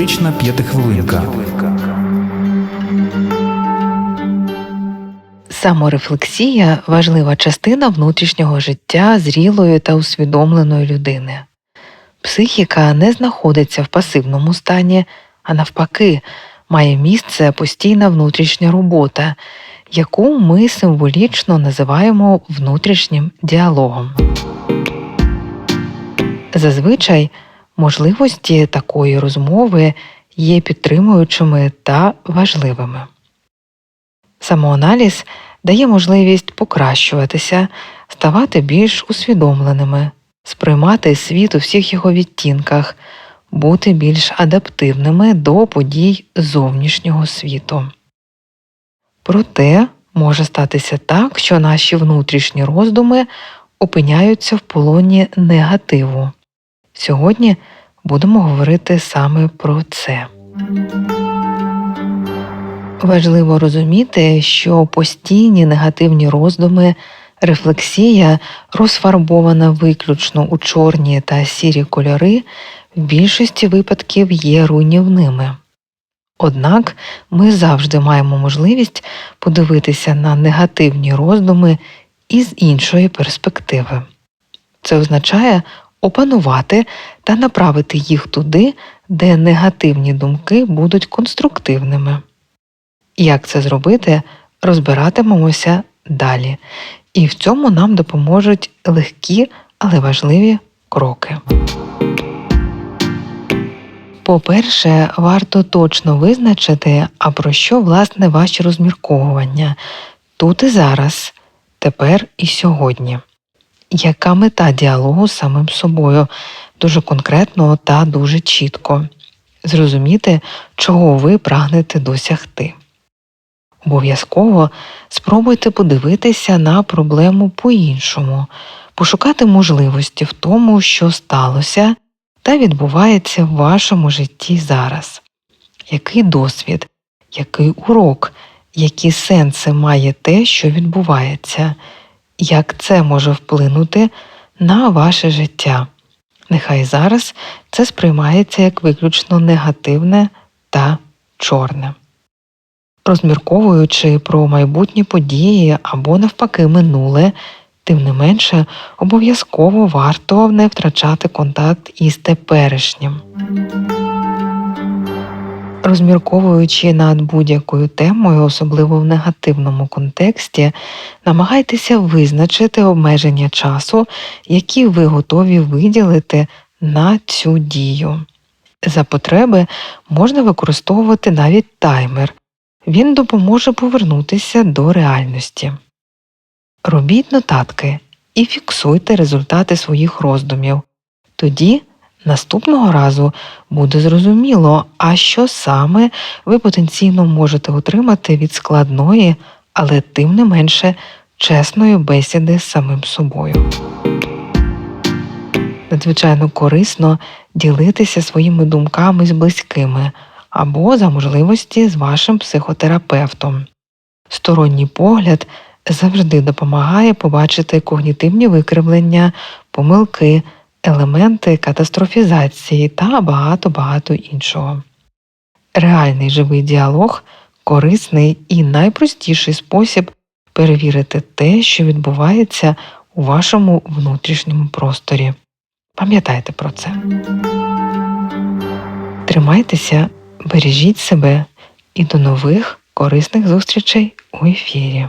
Психотерапевтична п'ятихвилинка. Саморефлексія важлива частина внутрішнього життя зрілої та усвідомленої людини. Психіка не знаходиться в пасивному стані, а навпаки, має місце постійна внутрішня робота, яку ми символічно називаємо внутрішнім діалогом. Зазвичай можливості такої розмови є підтримуючими та важливими. Самоаналіз дає можливість покращуватися, ставати більш усвідомленими, сприймати світ у всіх його відтінках, бути більш адаптивними до подій зовнішнього світу. Проте може статися так, що наші внутрішні роздуми опиняються в полоні негативу. Сьогодні будемо говорити саме про це. Важливо розуміти, що постійні негативні роздуми, рефлексія, розфарбована виключно у чорні та сірі кольори, в більшості випадків є руйнівними. Однак ми завжди маємо можливість подивитися на негативні роздуми із іншої перспективи. Це означає опанувати та направити їх туди, де негативні думки будуть конструктивними. Як це зробити, розбиратимемося далі, і в цьому нам допоможуть легкі, але важливі кроки. По-перше, варто точно визначити, а про що власне ваші розмірковування тут і зараз, тепер і сьогодні. Яка мета діалогу з самим собою дуже конкретно та дуже чітко зрозуміти, чого ви прагнете досягти. Обов'язково спробуйте подивитися на проблему по-іншому, пошукати можливості в тому, що сталося та відбувається в вашому житті зараз. Який досвід, який урок, які сенси має те, що відбувається, як це може вплинути на ваше життя. Нехай зараз це сприймається як виключно негативне та чорне. Розмірковуючи про майбутні події або навпаки минуле, тим не менше обов'язково варто не втрачати контакт із теперішнім. Розмірковуючи над будь-якою темою, особливо в негативному контексті, намагайтеся визначити обмеження часу, які ви готові виділити на цю дію. За потреби можна використовувати навіть таймер, він допоможе повернутися до реальності. Робіть нотатки і фіксуйте результати своїх роздумів. Тоді наступного разу буде зрозуміло, а що саме ви потенційно можете отримати від складної, але тим не менше чесної бесіди з самим собою. Надзвичайно корисно ділитися своїми думками з близькими або за можливості з вашим психотерапевтом. Сторонній погляд завжди допомагає побачити когнітивні викривлення, помилки, елементи катастрофізації та багато-багато іншого. Реальний живий діалог корисний і найпростіший спосіб перевірити те, що відбувається у вашому внутрішньому просторі. Пам'ятайте про це. Тримайтеся, бережіть себе і до нових корисних зустрічей у ефірі.